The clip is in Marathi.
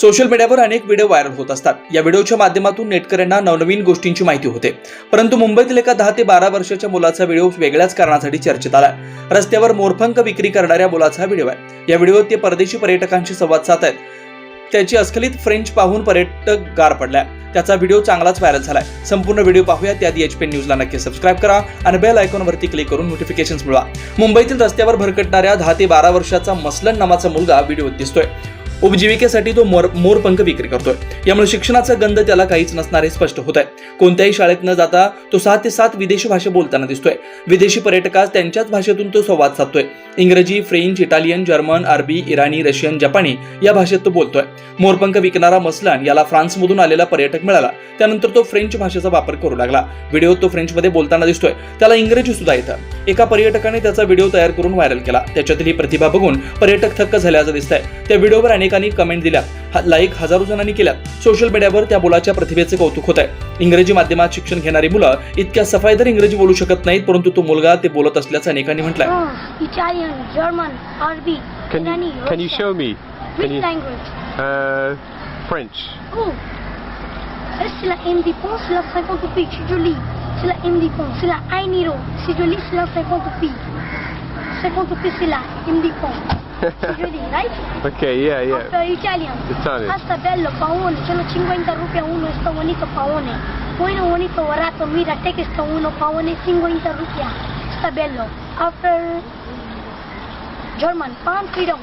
सोशल मीडियावर अनेक व्हिडिओ व्हायरल होत असतात. या व्हिडिओच्या माध्यमातून नेटकऱ्यांना नवनवीन गोष्टींची माहिती होते. परंतु मुंबईतील एका दहा ते बारा वर्षाच्या मुलाचा व्हिडिओ वेगळ्याच कारणासाठी चर्चेत आला रस्त्यावर मोरफंक विक्री करणाऱ्या मुलाचा व्हिडिओ आहे. या व्हिडिओत ते परदेशी पर्यटकांशी संवाद साधत आहेत त्याची अस्खलित फ्रेंच पाहून पर्यटक गार पडल्या. त्याचा व्हिडिओ चांगलाच व्हायरल झालाय. संपूर्ण व्हिडिओ पाहूया. त्याआधी एच पी न्यूजला नक्की सबस्क्राईब करा आणि बेल आयकॉनवरती क्लिक करून नोटिफिकेशन्स मिळवा. मुंबईतील रस्त्यावर भरकटणाऱ्या दहा ते बारा वर्षाचा मसलन नावाचा मुलगा व्हिडिओत दिसतोय. उपजीविकेसाठी तो मोर मोरपंख विक्री करतोय. यामुळे शिक्षणाचा गंध त्याला काहीच नसणारे स्पष्ट होत आहे. कोणत्याही शाळेत न जाता तो सहा ते सात विदेशी भाषा बोलताना दिसतोय. विदेशी पर्यटकास त्यांच्याच भाषेतून तो संवाद साधतोय. इंग्रजी फ्रेंच इटालियन जर्मन अरबी इराणी रशियन जपानी या भाषेत तो बोलतोय. मोरपंख विकणारा मसलान याला फ्रान्समधून आलेला पर्यटक मिळाला. त्यानंतर तो फ्रेंच भाषेचा वापर करू लागला. व्हिडिओ तो फ्रेंचमध्ये बोलताना दिसतोय. त्याला इंग्रजी सुद्धा येतं. एका पर्यटकाने त्याचा व्हिडिओ तयार करून व्हायरल केला. त्याच्यातील ही प्रतिभा बघून पर्यटक थक्क झाल्याचं दिसतंय. त्या व्हिडिओवर अनेकांनी कमेंट दिल्या. लाईक हजारो जणांनी केल्या सोशल मीडियावर त्या मुलाच्या प्रतिभेचे कौतुक होत आहे इंग्रजी माध्यमात शिक्षण घेणारी मुलं इतक्या सफाई तर इंग्रजी बोलू शकत नाहीत परंतु तो मुलगा ते बोलत असल्याचं अनेकांनी म्हटलं आहे right? Okay, yeah, yeah. After Italian. Italian. Hasta bello, paone, sono 50 rupie a uno, sta bonito paone. Bueno, bonito, barato, mira, te che sta uno paone, 50 rupia. Sta bello. After German, pound, freedom,